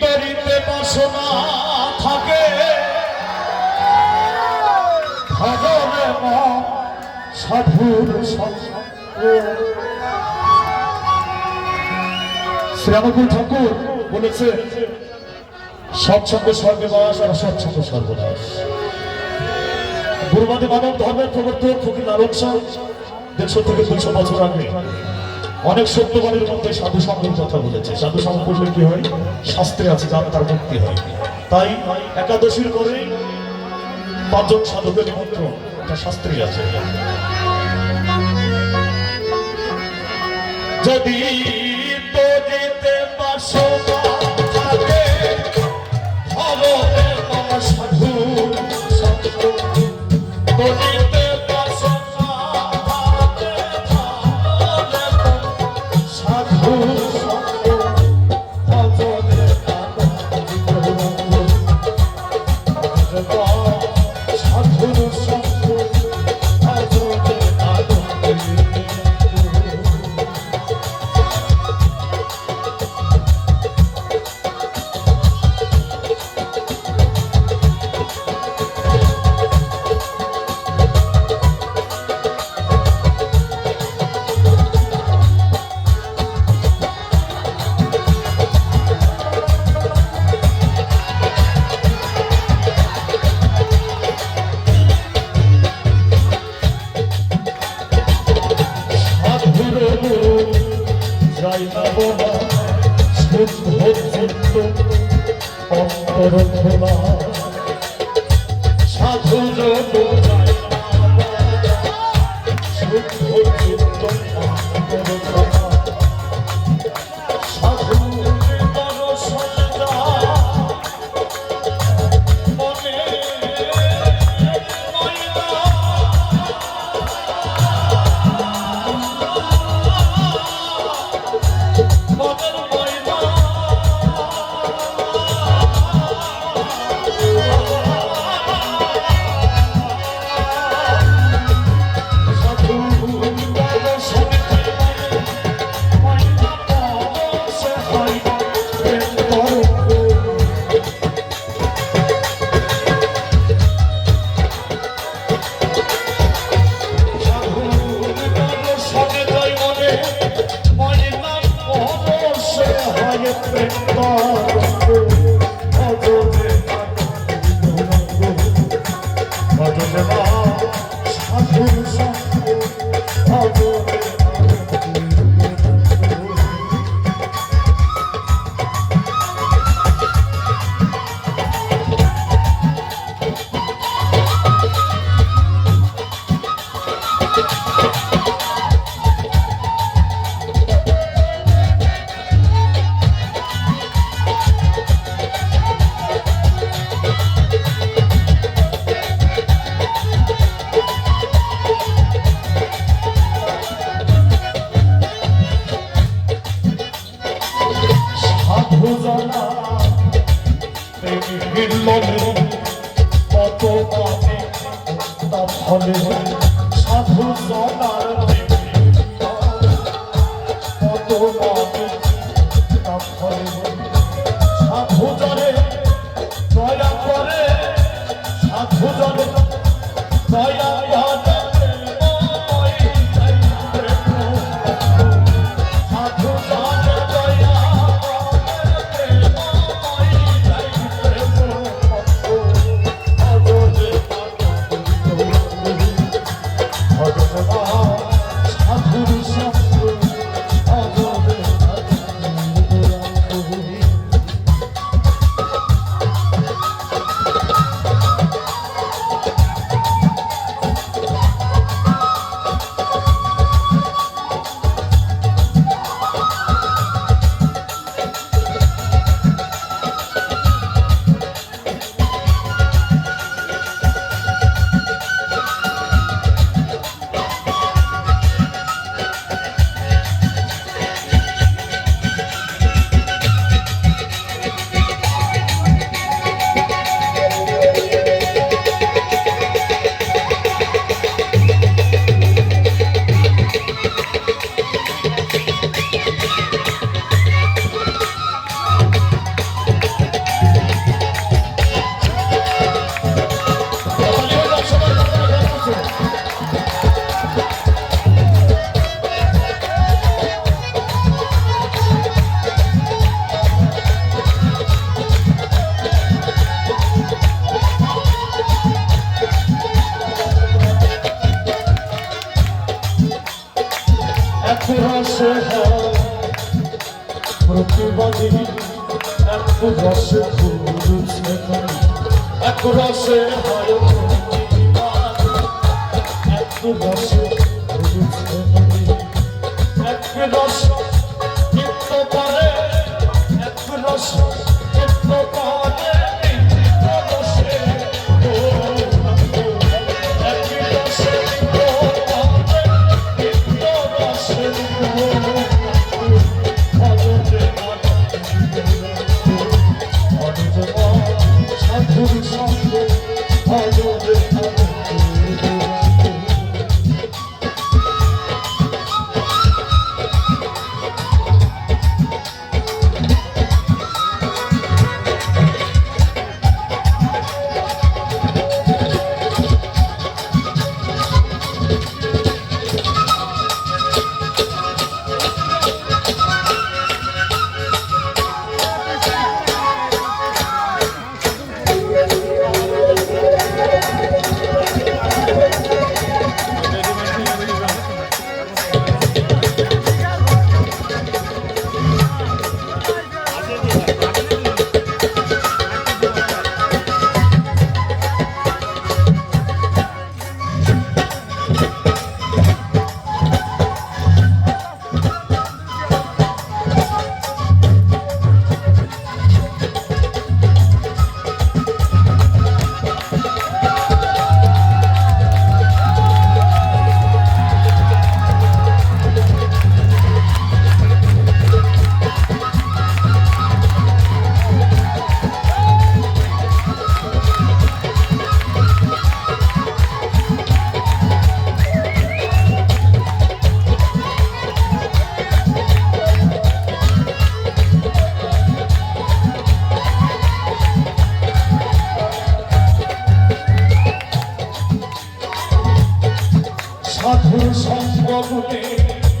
তরিতে বাসনা থাকে। মন সাধুর শ্রীরামকুল ঠাকুর বলেছে সৎসঙ্গ স্বর্গবাস আর অসৎসঙ্গ সর্বনাশ। গুরুবাদী মানব ধর্মের প্রবর্তক ফকির লালন শাহ দেড়শো থেকে দুইশো বছর আগে অনেক সত্যবাণীর মধ্যে সাধু সঙ্গের কথা বলেছে। সাধু সঙ্গ করলে কি হয়? শাস্ত্রে আছে যার তার মুক্তি হয়। তাই একাদশীর করে পাঁচজন সাধকের নিমন্ত্রণ এটা শাস্ত্রে আছে। যদি সাধু সঙ্গ। অন্তর সাধু যত পরশে হয় 总打人 প্রতিবাদী এক রসে ফুল এক রসে হয় এক রসে এক রসে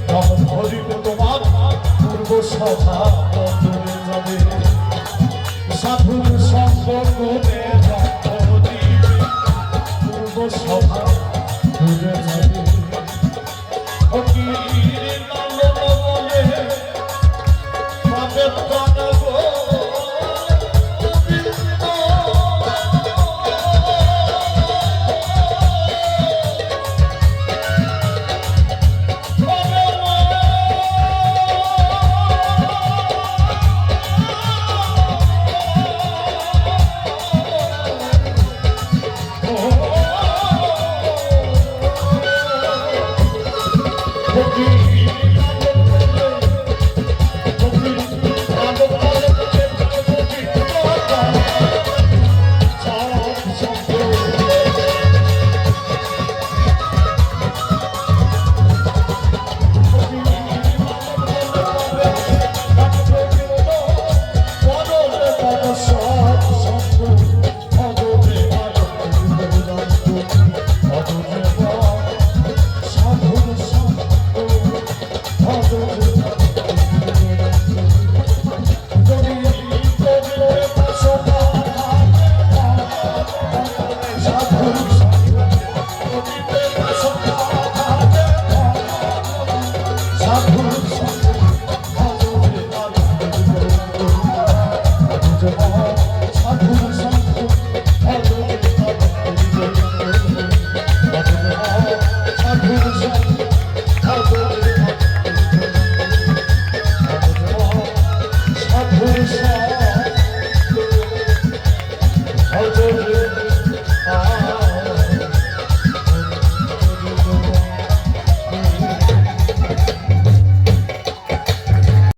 রহন হরিব তোমার সাধুর সঙ্গে